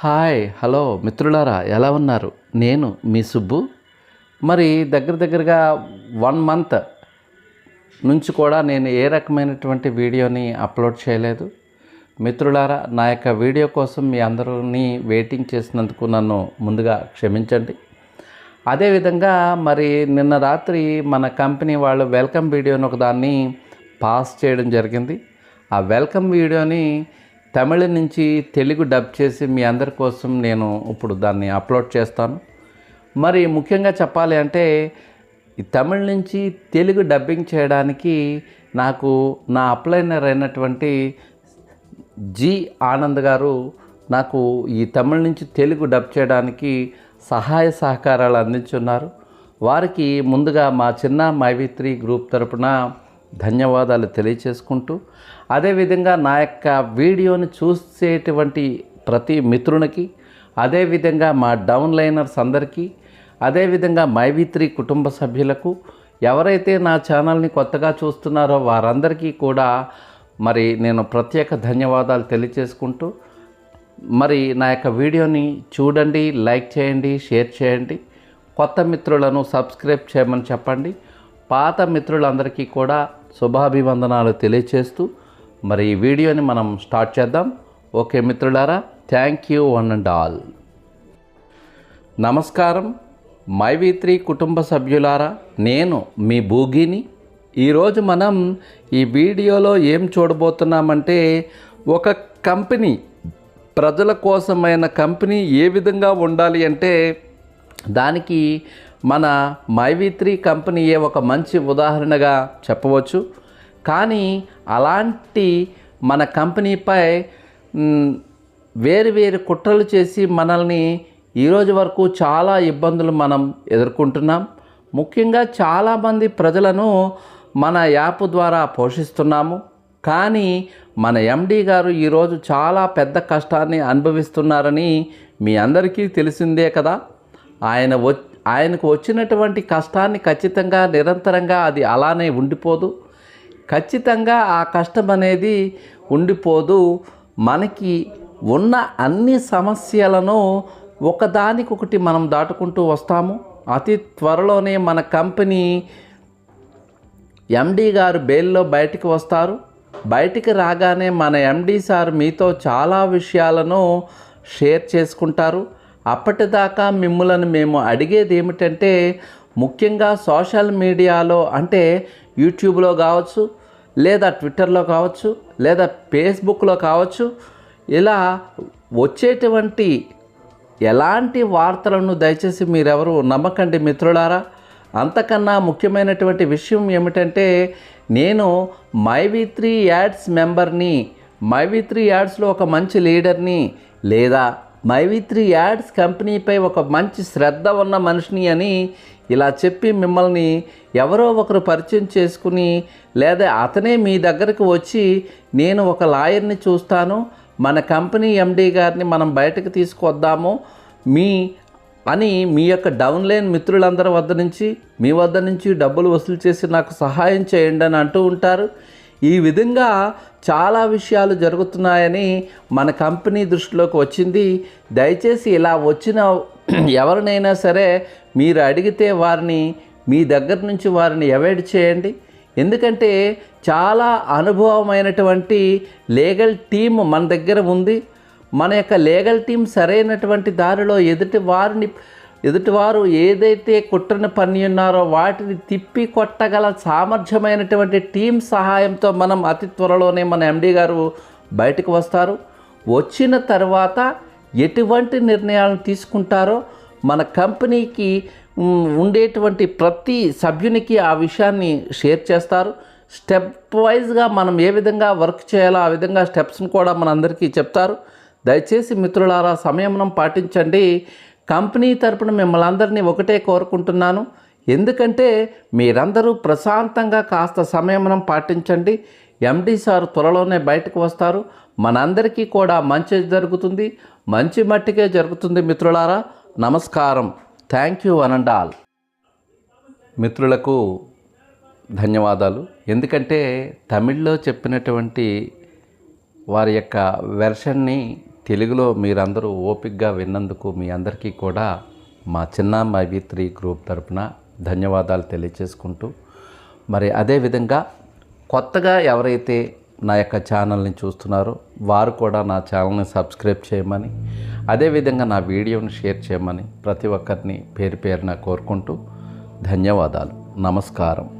Hi hello మిత్రులారా ఎలా ఉన్నారు? నేను మీ సుబ్బు. మరి దగ్గర దగ్గరగా వన్ మంత్ నుంచి కూడా నేను ఏ రకమైనటువంటి వీడియోని అప్లోడ్ చేయలేదు. మిత్రులారా నా యొక్క వీడియో కోసం మీ అందరినీ వెయిటింగ్ చేసినందుకు నన్ను ముందుగా క్షమించండి. అదేవిధంగా మరి నిన్న రాత్రి మన కంపెనీ వాళ్ళు వెల్కమ్ వీడియోని ఒకదాన్ని పాస్ చేయడం జరిగింది. ఆ వెల్కమ్ వీడియోని తమిళ నుంచి తెలుగు డబ్ చేసి మీ అందరి కోసం నేను ఇప్పుడు దాన్ని అప్లోడ్ చేస్తాను. మరి ముఖ్యంగా చెప్పాలి అంటే తమిళ నుంచి తెలుగు డబ్బింగ్ చేయడానికి నాకు నా అప్లైనర్ అయినటువంటి జి ఆనంద్ గారు నాకు ఈ తమిళ నుంచి తెలుగు డబ్ చేయడానికి సహాయ సహకారాలు అందించున్నారు. వారికి ముందుగా మా చిన్న మైవిత్రి గ్రూప్ తరపున ధన్యవాదాలు తెలియచేసుకుంటూ అదేవిధంగా నా యొక్క వీడియోని చూసేటువంటి ప్రతి మిత్రునికి అదేవిధంగా మా డౌన్లైనర్స్ అందరికీ అదేవిధంగా మైవిత్రి కుటుంబ సభ్యులకు ఎవరైతే నా ఛానల్ని కొత్తగా చూస్తున్నారో వారందరికీ కూడా మరి నేను ప్రత్యేక ధన్యవాదాలు తెలియచేసుకుంటూ మరి నా యొక్క వీడియోని చూడండి లైక్ చేయండి షేర్ చేయండి. కొత్త మిత్రులను సబ్స్క్రైబ్ చేయమని చెప్పండి. పాత మిత్రులందరికీ కూడా శుభాభివందనాలు తెలియచేస్తూ మరి ఈ వీడియోని మనం స్టార్ట్ చేద్దాం. ఓకే మిత్రులారా thank you one and all నమస్కారం. మైవి త్రీ కుటుంబ సభ్యులారా నేను మీ భూగిని. ఈరోజు మనం ఈ వీడియోలో ఏం చూడబోతున్నామంటే ఒక కంపెనీ ప్రజల కోసమైన కంపెనీ ఏ విధంగా ఉండాలి అంటే దానికి మన మైవీ త్రీ కంపెనీయే ఒక మంచి ఉదాహరణగా చెప్పవచ్చు. కానీ అలాంటి మన కంపెనీపై వేరు వేరు కుట్రలు చేసి మనల్ని ఈరోజు వరకు చాలా ఇబ్బందులు మనం ఎదుర్కొంటున్నాం. ముఖ్యంగా చాలామంది ప్రజలను మన యాప్ ద్వారా పోషిస్తున్నాము. కానీ మన ఎండీ గారు ఈరోజు చాలా పెద్ద కష్టాన్ని అనుభవిస్తున్నారని మీ అందరికీ తెలిసిందే కదా. ఆయన వ ఆయనకు వచ్చినటువంటి కష్టాన్ని ఖచ్చితంగా నిరంతరంగా అది అలానే ఉండిపోదు. ఖచ్చితంగా ఆ కష్టం అనేది ఉండిపోదు. మనకి ఉన్న అన్ని సమస్యలను ఒకదానికొకటి మనం దాటుకుంటూ వస్తాము. అతి త్వరలోనే మన కంపెనీ ఎండీ గారు బెయిల్లో బయటికి వస్తారు. బయటికి రాగానే మన ఎండీ సార్ మీతో చాలా విషయాలను షేర్ చేసుకుంటారు. అప్పటిదాకా మిమ్మలను మేము అడిగేది ఏమిటంటే ముఖ్యంగా సోషల్ మీడియాలో అంటే యూట్యూబ్లో కావచ్చు లేదా ట్విట్టర్లో కావచ్చు లేదా ఫేస్బుక్లో కావచ్చు ఇలా వచ్చేటువంటి ఎలాంటి వార్తలను దయచేసి మీరెవరు నమ్మకండి మిత్రులారా? అంతకన్నా ముఖ్యమైనటువంటి విషయం ఏమిటంటే నేను మైవి త్రీ యాడ్స్ మెంబర్ని మైవి త్రీ యాడ్స్లో ఒక మంచి లీడర్ని లేదా మైవి త్రీ యాడ్స్ కంపెనీపై ఒక మంచి శ్రద్ధ ఉన్న మనిషిని అని ఇలా చెప్పి మిమ్మల్ని ఎవరో ఒకరు పరిచయం చేసుకుని లేదా అతనే మీ దగ్గరకు వచ్చి నేను ఒక లాయర్ని చూస్తాను మన కంపెనీ ఎండీ గారిని మనం బయటకు తీసుకొద్దాము మీ అని మీ యొక్క డౌన్లైన్ మిత్రులందరి వద్ద నుంచి మీ వద్ద నుంచి డబ్బులు వసూలు చేసి నాకు సహాయం చేయండి అని అంటూ ఉంటారు. ఈ విధంగా చాలా విషయాలు జరుగుతున్నాయని మన కంపెనీ దృష్టిలోకి వచ్చింది. దయచేసి ఇలా వచ్చిన ఎవరినైనా సరే మీరు అడిగితే వారిని మీ దగ్గర నుంచి వారిని అవాయిడ్ చేయండి. ఎందుకంటే చాలా అనుభవమైనటువంటి లీగల్ టీం మన దగ్గర ఉంది. మన యొక్క లీగల్ టీం సరైనటువంటి దారిలో ఎదుటి వారిని ఎదుటివారు ఏదైతే కుట్రని పని ఉన్నారో వాటిని తిప్పి కొట్టగల సామర్థ్యమైనటువంటి టీం సహాయంతో మనం అతి త్వరలోనే మన ఎండీ గారు బయటకు వస్తారు. వచ్చిన తర్వాత ఎటువంటి నిర్ణయాలను తీసుకుంటారో మన కంపెనీకి ఉండేటువంటి ప్రతి సభ్యునికి ఆ విషయాన్ని షేర్ చేస్తారు. స్టెప్ వైజ్గా మనం ఏ విధంగా వర్క్ చేయాలో ఆ విధంగా స్టెప్స్ని కూడా మనందరికీ చెప్తారు. దయచేసి మిత్రులారా సమయం పాటించండి. కంపెనీ తరపున మిమ్మల్ని అందరినీ ఒకటే కోరుకుంటున్నాను. ఎందుకంటే మీరందరూ ప్రశాంతంగా కాస్త సంయమనం పాటించండి. ఎండి సార్ త్వరలోనే బయటకు వస్తారు. మనందరికీ కూడా మంచి జరుగుతుంది. మంచి మట్టికే జరుగుతుంది మిత్రులారా. నమస్కారం. Thank you one and all. మిత్రులకు ధన్యవాదాలు. ఎందుకంటే తమిళ్ళో చెప్పినటువంటి వారి యొక్క వెర్షన్ని తెలుగులో మీరందరూ ఓపికగా విన్నందుకు మీ అందరికీ కూడా మా చిన్న మైబీ త్రీ గ్రూప్ తరపున ధన్యవాదాలు తెలియచేసుకుంటూ మరి అదేవిధంగా కొత్తగా ఎవరైతే నా యొక్క ఛానల్ని చూస్తున్నారో వారు కూడా నా ఛానల్ని సబ్స్క్రైబ్ చేయమని అదేవిధంగా నా వీడియోని షేర్ చేయమని ప్రతి ఒక్కరిని పేరు పేరున కోరుకుంటూ ధన్యవాదాలు. నమస్కారం.